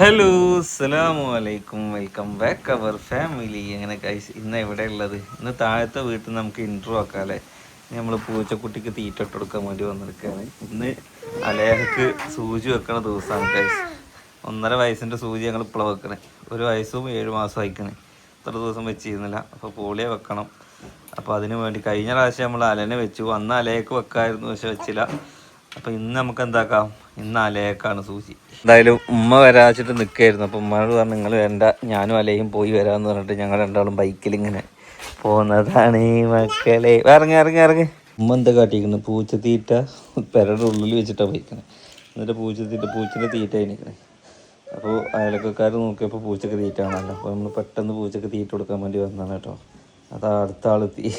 Hello അസ്സലാമു അലൈക്കും. Welcome back അവർ family എങ്ങനെ കൈസ് ഇന്ന് എവിടെ ഉള്ളത്? ഇന്ന് താഴത്തെ വീട്ടിൽ നമുക്ക് ഇൻട്രോ ആക്കാം അല്ലേ? നമ്മൾ പൂച്ചക്കുട്ടിക്ക് തീറ്റ ഇട്ട് കൊടുക്കാൻ വേണ്ടി വന്നിരിക്കുകയാണ്. ഇന്ന് അലേഹക്ക് സൂചി വെക്കണ ദിവസമാണ് കൈസ് ഒന്നര വയസ്സിന്റെ സൂചി ഞങ്ങൾ ഇപ്പോൾ വെക്കണേ. ഒരു വയസ്സും ഏഴ് മാസം അയക്കണേ ഇത്ര ദിവസം വെച്ചിരുന്നില്ല. അപ്പോൾ പോളിയെ വെക്കണം. അപ്പോൾ അതിന് വേണ്ടി കഴിഞ്ഞ പ്രാവശ്യം നമ്മൾ അലനെ വെച്ചു. അന്ന് അലയൊക്കെ വെക്കായിരുന്നു പക്ഷെ വെച്ചില്ല. അപ്പൊ ഇന്ന് നമുക്ക് എന്താക്കാം? ഇന്ന് അലയേക്കാണ് സൂചി. എന്തായാലും ഉമ്മ വരാച്ചിട്ട് നിൽക്കായിരുന്നു അപ്പൊ ഉമ്മയോട് പറഞ്ഞു നിങ്ങൾ വേണ്ട ഞാനും അലയും പോയി വരാന്ന് പറഞ്ഞിട്ട് ഞങ്ങൾ രണ്ടാളും ബൈക്കിൽ ഇങ്ങനെ പോകുന്നതാണ് ഈ മക്കളെ. ഇറങ്ങി ഇറങ്ങി ഇറങ്ങി. ഉമ്മ എന്താ കാട്ടിക്കുന്നു പൂച്ച തീറ്റ പെരയുടെ ഉള്ളിൽ വെച്ചിട്ടാണ് പോയിക്കണേ. എന്നിട്ട് പൂച്ച തീറ്റ പൂച്ചന്റെ തീറ്റ ആയിരിക്കണേ അപ്പോൾ അയലക്കാർ നോക്കിയപ്പോൾ പൂച്ചക്ക് തീറ്റ ആണല്ലോ അപ്പോൾ നമ്മൾ പെട്ടെന്ന് പൂച്ചക്ക് തീറ്റ കൊടുക്കാൻ വേണ്ടി വന്നതാണ് കേട്ടോ. അതാ അടുത്ത ആളെത്തി.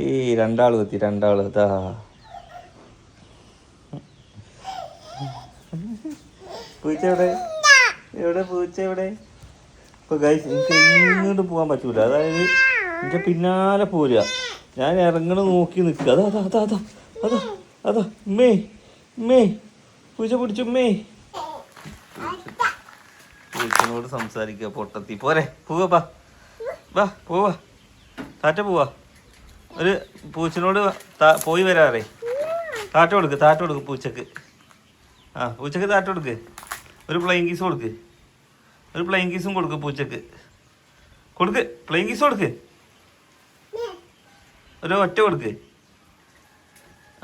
ഈ രണ്ടാൾ എത്തി രണ്ടാൾ ഇതാ പൂച്ച എവിടെ? എവിടെ പൂച്ച എവിടെ? ഇപ്പൊ ഗൈസ് എനിക്ക് എങ്ങോട്ട് പോകാൻ പറ്റൂല. അതായത് എനിക്ക് പിന്നാലെ പോരുക. ഞാൻ ഇറങ്ങണ നോക്കി നിൽക്കുക. അതാ അതാ അതാ അതാ അതാ അതാ. ഉമ്മേ ഉമ്മേ പൂച്ച പിടിച്ചു ഉമ്മേ. പൂച്ചനോട് സംസാരിക്കുക പൊട്ടത്തി. പോരെ പോവാ ബാ വാ പോവാ. താറ്റ പോവാ. ഒരു പൂച്ചനോട് പോയി വരാറേ. താറ്റ കൊടുക്ക് താറ്റ കൊടുക്ക് പൂച്ചക്ക്. ആ പൂച്ചക്ക് താറ്റ കൊടുക്ക്. ഒരു പ്ലെയിൻ കീസ് കൊടുക്ക്. ഒരു പ്ലെയിൻ കീസും കൊടുക്ക് പൂച്ചക്ക്. കൊടുക്ക് പ്ലെയിൻ കീസ് കൊടുക്ക്. ഒരു ഒറ്റ കൊടുക്ക്.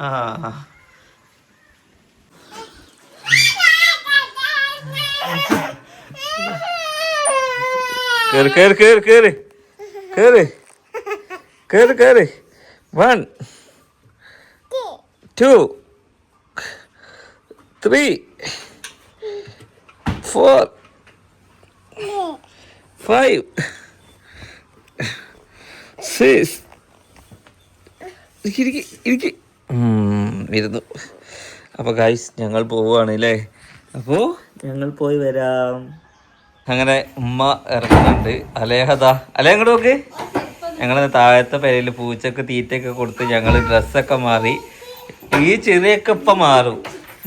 ആ കയറി കയറി കയറി കയറി കയറി കയറി കേറ്. One. Two. Three. Four five six ഇരിക്ക് ഇരിക്ക് ഇരുന്നു. അപ്പോൾ ഗൈസ് ഞങ്ങൾ പോവുകയാണ് അല്ലേ അപ്പോൾ ഞങ്ങൾ പോയി വരാം. അങ്ങനെ ഉമ്മ ഇറങ്ങുന്നുണ്ട്. അലേഹദാ അലേ അങ്ങോട്ട് നോക്ക്. ഞങ്ങൾ താഴത്തെ പേരിൽ പൂച്ചക്ക് തീറ്റയൊക്കെ കൊടുത്ത് ഞങ്ങൾ ഡ്രസ്സൊക്കെ മാറി. ഈ ചെറിയൊക്കെ ഇപ്പം മാറും.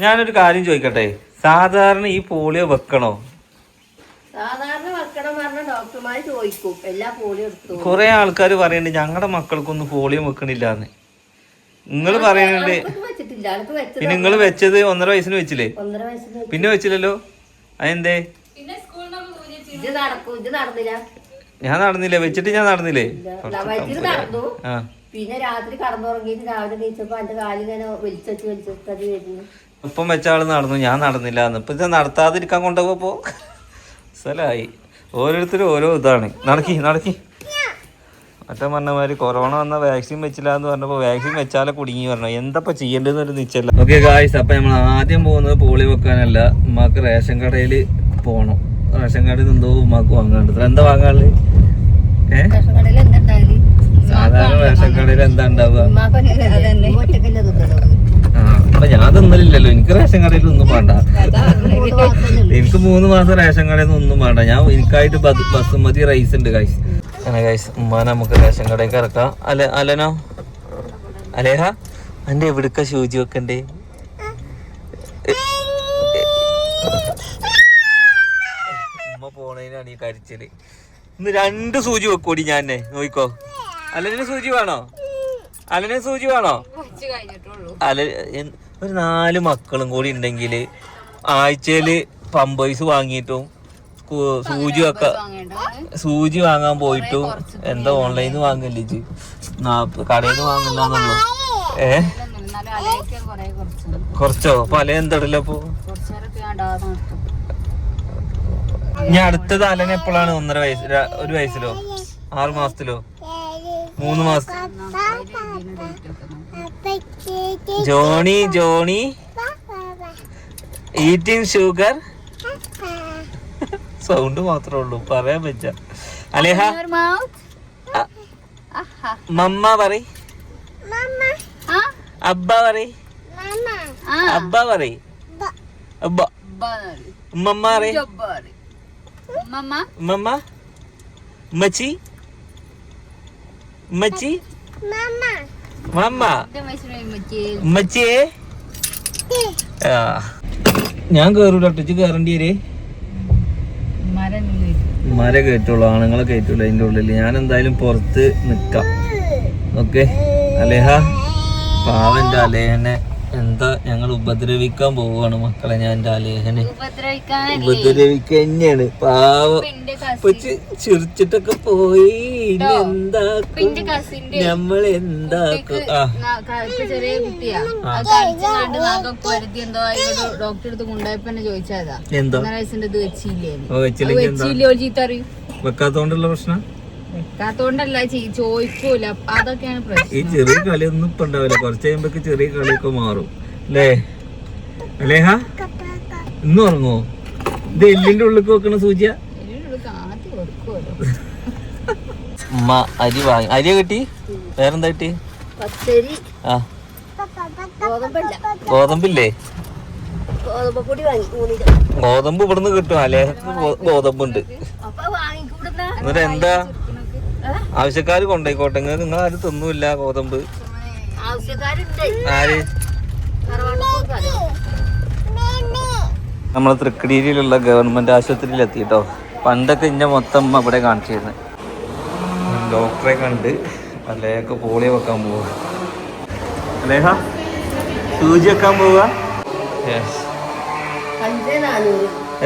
ഞാനൊരു കാര്യം ചോദിക്കട്ടെ? സാധാരണ ഈ പോളിയോ വെക്കണോ? സാധാരണ വെക്കണം പറഞ്ഞ ഡോക്ടർമാര് ചോദിക്കും. എല്ലാ പോളിയോ എടുത്തു? കുറെ ആൾക്കാർ പറയുന്നുണ്ട് ഞങ്ങളുടെ മക്കൾക്കൊന്നും പോളിയോ വെക്കണില്ല എന്ന് നിങ്ങൾ പറയുന്നുണ്ട് വെച്ചിട്ടില്ല. അനക്ക് വെച്ചത് പിന്നെ നിങ്ങൾ വെച്ചത് ഒന്നര വയസ്സിന് വെച്ചില്ലേ? ഒന്നര വയസ്സിന് പിന്നെ വെച്ചില്ലല്ലോ? അതെന്തേ? ഇത് നടക്കും ഇത് നടന്നില്ല. ഞാൻ നടന്നില്ലേ? വെച്ചിട്ട് ഞാൻ നടന്നില്ലേ? വയറ്റിൽ നടന്നു. ആ. പിന്നെ രാത്രി കടന്നുറങ്ങിയിട്ട് രാവിലെ നീച്ചപ്പോ എന്റെ കാലിങ്ങനെ വലിച്ചു വലിച്ചത് വരുന്നു. ഇപ്പം വെച്ച ആൾ നടന്നു ഞാൻ നടന്നില്ല എന്ന്. ഇപ്പം ഇത് നടത്താതിരിക്കാൻ കൊണ്ടുപോയപ്പോ സ്ഥലമായി ഓരോരുത്തരും ഓരോ ഇതാണ്. നടക്കി നടക്കി. മറ്റേ പറഞ്ഞ കൊറോണ വന്ന വാക്സിൻ വെച്ചില്ല എന്ന് പറഞ്ഞപ്പോ വാക്സിൻ വെച്ചാലേ കുടുങ്ങി പറഞ്ഞു. എന്തപ്പോ ചെയ്യേണ്ടതെന്ന് ഒരു നിശ്ചയല്ല ഓക്കെ ഗായ്സ് അപ്പൊ നമ്മൾ ആദ്യം പോകുന്നത് പോളി വെക്കാനല്ല. ഉമ്മാക്ക് റേഷൻ കടയിൽ പോകണം റേഷൻ കടയിൽ നിന്ന് എന്തോ ഉമ്മാക്ക് വാങ്ങാണ്ട് എന്താ വാങ്ങാനുള്ളത് ഏഹ് സാധാരണ റേഷൻ കടയിൽ എന്താ ഉണ്ടാവുക ഒറ്റക്കല്ലേ തിന്നത് ആ, അപ്പൊ ഞാൻ തിന്നലില്ലല്ലോ എനിക്ക് റേഷൻ കടയിൽ ഒന്നും വേണ്ട. എനിക്ക് മൂന്ന് മാസം റേഷൻ കടയിൽ നിന്ന് ഒന്നും വേണ്ട. ഞാൻ എനിക്കായിട്ട് ബസ് ബസുമതി റൈസ് ഉണ്ട് ഗൈസ് അങ്ങനെ ഗൈസ് ഉമ്മാ നമുക്ക് റേഷൻ കടയിൽ ഇറക്കാം. അല അലനോ? അലേഹ? എന്റെ എവിടുക്ക ശൂചി വെക്കണ്ടേ? ഉമ്മ പോണേനാണ് ഈ കരിച്ചൽ. ഇന്ന് രണ്ട് സൂചി വെക്കൂടി ഞാൻ നോയിക്കോ അലനെ സൂചി വേണോ? അലനെ സൂചി വേണോ? അല ഒരു നാല് മക്കളും കൂടി ഉണ്ടെങ്കിൽ ആഴ്ചയിൽ പമ്പേഴ്സ് വാങ്ങിയിട്ടും സൂചി ഒക്കെ സൂചി വാങ്ങാൻ പോയിട്ടും എന്താ ഓൺലൈനിൽ വാങ്ങില്ല ഇജ്ജ്? കടയിൽ നിന്ന് വാങ്ങില്ലെന്നുള്ളു ഏ? കുറച്ചോ? പല എന്തടല്ലോ അപ്പൊ? ഞാൻ അടുത്ത തലനെ എപ്പോഴാണ്? ഒന്നര വയസ്സ് ഒരു വയസ്സിലോ? ആറ് മാസത്തിലോ? മൂന്ന് മാസം? Johnny Johnny. Eating sugar sound മാത്രമേ ഉള്ളൂ. പറയാൻ പറ്റ അലേഹ. മമ്മ പറ അബ്ബ പറ അബ്ബ പറ അബ്ബ. ഉമ്മമ്മ ഉമ്മമ്മ ഉമ്മച്ചി ഉമ്മച്ചി മമ്മ ഉമ്മച്ചിയെ ആ ഞാൻ കേറൂല ഒട്ടിച്ച് കേറേണ്ടി വരേ മര കയറ്റുള്ളൂ ആണുങ്ങളെ കയറ്റുള്ളൂ അതിന്റെ ഉള്ളിൽ ഞാൻ എന്തായാലും പുറത്ത് നിക്കാം ഓക്കെ അലേഹ പാവന്റെ അലേഹനെ എന്താ ഞങ്ങൾ ഉപദ്രവിക്കാൻ പോവുകയാണ് മക്കളെ ഞാൻ എന്റെ ആലേഖനെ ഉപദ്രവിക്കുക തന്നെയാണ്. പാവം. ചിരിച്ചിട്ടൊക്കെ പോയി. ഇനി എന്താക്കും? നമ്മൾ എന്താക്കും? വെക്കാത്തോണ്ടുള്ള പ്രശ്നം? വെക്കാത്തോണ്ടല്ല ചോദിക്കൂല. അതൊക്കെയാണ് പ്രശ്നം. ഈ ചെറിയ കളിയൊന്നും ഇപ്പൊ ഉണ്ടാവില്ല. കുറച്ച് കഴിയുമ്പോ ചെറിയ കളിയൊക്കെ മാറും. അല്ലേ അലേഹ? ഇന്ന് ഉറങ്ങോ? ഇത് എല്ലിന്റെ ഉള്ളിൽ വെക്കണ സൂചിയ? ഉമ്മ അരി വാങ്ങി. അരി കിട്ടി? വേറെന്താ കിട്ടി? ആ. ഗോതമ്പല്ല? ഗോതമ്പ് ഇവിടുന്ന് കിട്ടും. അലേഹക്ക് ഗോ- ഗോതമ്പുണ്ട് എന്നിട്ട് എന്താ? ആവശ്യക്കാര് കൊണ്ടോയിക്കോട്ടെ. നിങ്ങൾ ആരും തിന്നൂല്ല ഗോതമ്പ്. ആര്? നമ്മൾ തൃക്കടിയിലുള്ള ഗവൺമെന്റ് ആശുപത്രിയിൽ എത്തിട്ടോ പണ്ടൊക്കെ ഇന്ന മൊത്തം അവിടെ കാണിച്ചിരുന്നു. ഡോക്ടറെ കണ്ട് അല്ലേക്ക് പോളിയോ വെക്കാൻ പോവുക അല്ലേഹ സൂചി വെക്കാൻ പോവുക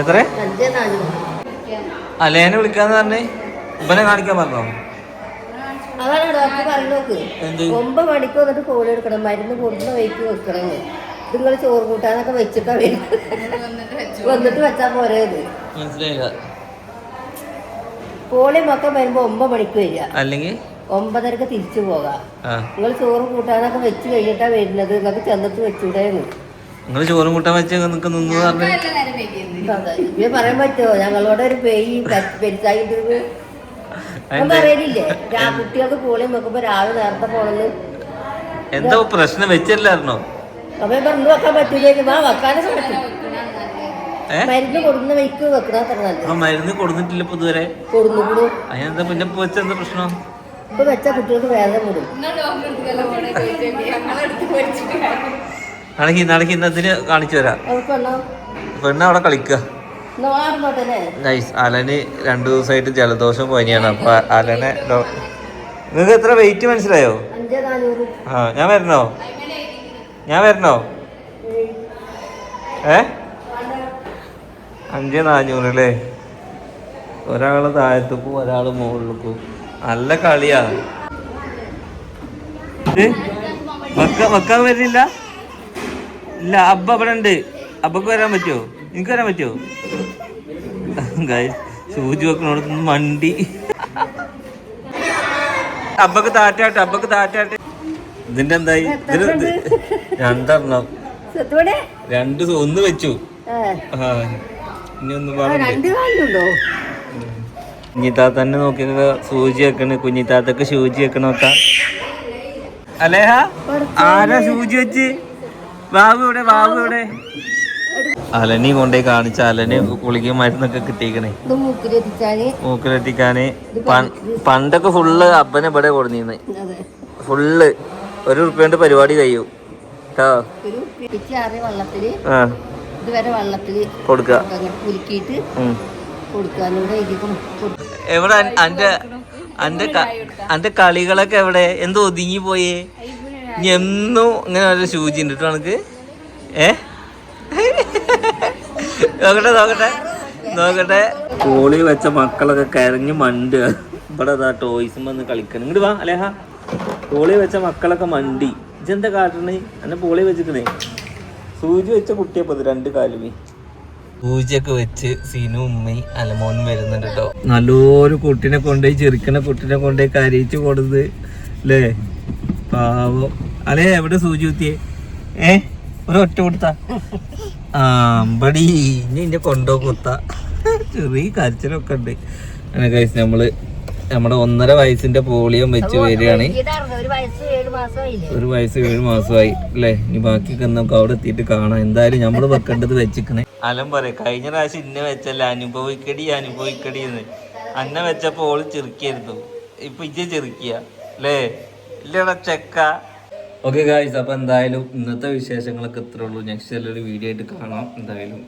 എത്ര? അലേനെ വിളിക്കാന്ന് പറഞ്ഞേ ഇവനെ കാണിക്കാൻ പറഞ്ഞോ? അതാണ് ഡോക്ടർ പറഞ്ഞു നോക്ക്. ഒമ്പത് മണിക്ക് വന്നിട്ട് പോളിയോ എടുക്കണം. മരുന്ന് കൊടുക്കുന്ന വൈക്ക് വെക്കണം. നിങ്ങൾ ചോറ് കൂട്ടാനൊക്കെ വെച്ചിട്ടാ വരുന്നത് വന്നിട്ട് വെച്ചാ. പോരെ ഇത്. മനസ്സിലായില്ല. പോളിമൊക്കെ വരുമ്പോ ഒമ്പത് മണിക്ക് വരിക. അല്ലെങ്കിൽ ഒമ്പതരക്ക് തിരിച്ചു പോകാം. നിങ്ങൾ ചോറ് കൂട്ടാനൊക്കെ വെച്ച് കഴിഞ്ഞിട്ടാ വരുന്നത്. നിങ്ങൾക്ക് ചെന്നിട്ട് വെച്ചൂടേന്ന്. നിങ്ങൾ ചോറും കൂട്ടാൻ വെച്ച് നിങ്ങൾക്ക് നിന്ന് പറഞ്ഞു. ഇവ പറയാൻ പറ്റുമോ ഞങ്ങളോട് ഒരു പേയി പെരുത്തായിട്ട് ഞാൻ പറയലില്ലേ? രാ കുട്ടികൾക്ക് കോളി വെക്കുമ്പോ രാവിലെ നേരത്തെ പോണെന്ന് എന്തോ പ്രശ്നം വെച്ചില്ലായിരുന്നോ? അപ്പൊ പറഞ്ഞു വെക്കാൻ പറ്റൂലേക്ക് ഏ? മരുന്ന് കൊടുക്കുന്ന വൈക്ക് വെക്കണ അത്ര നല്ലത് ആ മരുന്ന് കൊടുത്തിട്ടില്ല ഇപ്പൊ ഇതുവരെ? അതിനെന്താ പിന്നെ വെച്ച എന്താ പ്രശ്നം? ഇപ്പൊ വെച്ച കുട്ടികൾക്ക് വേദന കൂടും. നാളേക്ക് നാളേക്ക് ഇന്നത്തിന് കാണിച്ചു തരാം? പെണ്ണ അവിടെ കളിക്കുക. നൈസ്. അലന് രണ്ടു ദിവസമായിട്ട് ജലദോഷം പനിയാണ്. അപ്പൊ അലനെ നിങ്ങൾക്ക് എത്ര വെയിറ്റ് മനസ്സിലായോ? ആ ഞാൻ വരണോ ഞാൻ വരണോ? ഏ? അഞ്ച് നാനൂറ് അല്ലേ ഒരാൾ താഴത്തേക്കും ഒരാൾ മുകളിലേക്കും. നല്ല കളിയാ. വെക്കാൻ വരുന്നില്ല? ഇല്ല അബ്ബ അവിടെ ഉണ്ട് അബ്ബക്ക് വരാൻ പറ്റുമോ എനിക്ക് വരാൻ പറ്റുമോ സൂചി വെക്കണോട് മണ്ടി. അബ്ബക്ക് താറ്റാട്ടെ അബ്ബക്ക് താറ്റാട്ടെ ഇതിന്റെ എന്തായി രണ്ടെണ്ണം. രണ്ട് ഒന്ന് വെച്ചു. ഇനി ഒന്ന് കാലുണ്ടോ കുഞ്ഞിത്താത്തന്നെ നോക്കി സൂചി വെക്കണ്. കുഞ്ഞിത്താത്തക്ക് സൂചി വെക്കണോക്ക അലേഹ ആരാ സൂചി വെച്ച്? ബാബു ഇവിടെ ബാബു ഇവിടെ അലനി കൊണ്ടേ കാണിച്ച അലന് കുളിക്കും മരുന്നൊക്കെ കിട്ടിയേക്കണേ. മൂക്കിലെത്തിക്കാന്. പണ്ടൊക്കെ ഫുള്ള് അപ്പനെ ഇവിടെ കൊടുന്നിന്ന് ഫുള്ള് ഒരു റുപ്യണ്ട് പരിപാടി കഴിയും. കേട്ടോ ഒരു പിച്ചാറിയ വള്ളത്തിൽ ആ. ഇതുവരെ വള്ളത്തിൽ കൊടുക്കുക. എവിടെ അന്റെ അന്റെ കളികളൊക്കെ എവിടെ? എന്തോ ഒതുങ്ങി പോയേ? എന്നും ഇങ്ങനെ ഒരു സൂചി ഉണ്ട് കേട്ടോ എനിക്ക് ഏ? നോക്കട്ടെ നോക്കട്ടെ. നോക്കട്ടെ. കോളി വെച്ച മക്കളൊക്കെ കരഞ്ഞ് മണ്ട്. ഇവിടെ അതാ ടോയ്സും വന്ന് കളിക്കണം. ഇങ്ങോട്ട് വാ അലേഹ. കോളി വെച്ച മക്കളൊക്കെ മണ്ടി. ഇജെന്താ കാട്ടണേ? എന്നെ പോളി വെച്ചിക്കണേ. സൂചി വെച്ച കുട്ടിയപ്പോ രണ്ട് കാലുമേ പൂജയൊക്കെ വെച്ച് സീനു ഉമ്മയും അലമോനും വരുന്നുണ്ട് കേട്ടോ നല്ലൊരു കുട്ടിനെ കൊണ്ടുപോയി ചെറുക്കണ കുട്ടിനെ കൊണ്ടുപോയി കരയിച്ചു കൊടുത്ത് അല്ലേ പാവോ. അല്ലേ എവിടെ സൂചി കുത്തിയേ? ഏ? ഒരു ഒറ്റ കൊടുത്ത? ആ അമ്പടി. ഇനി ഇന്നെ കൊണ്ടോ കുത്ത. ചെറിയ കരച്ചിലൊക്കെ ഉണ്ട്. അങ്ങനെ കഴിച്ച് നമ്മൾ നമ്മുടെ ഒന്നര വയസ്സിന്റെ പോളിയം വെച്ച് വരികയാണ്. ഒരു വയസ്സ് ഏഴ് മാസമായി അല്ലേ? ഇനി ബാക്കിയൊക്കെ നമുക്ക് അവിടെ എത്തിയിട്ട് കാണാം. എന്തായാലും നമ്മൾ വെക്കേണ്ടത് വെച്ചിക്കണേ. അലം പറയാം കഴിഞ്ഞ പ്രാവശ്യം ഇന്നെ വെച്ചല്ല അനുഭവിക്കടി അനുഭവിക്കടി എന്ന്. അന്ന വെച്ചപ്പോ ഓൾ ചെറുക്കിയായിരുന്നു ഇപ്പൊ ഇജ്ജ ചെറുക്കിയ അല്ലേ? ഇല്ലടാ ചെക്ക. ഓക്കെ ഗായ്സ് അപ്പൊ എന്തായാലും ഇന്നത്തെ വിശേഷങ്ങളൊക്കെ ഇത്രേ ഉള്ളൂ. നെക്സ്റ്റ് ഒരു വീഡിയോ ആയിട്ട് കാണാം. എന്തായാലും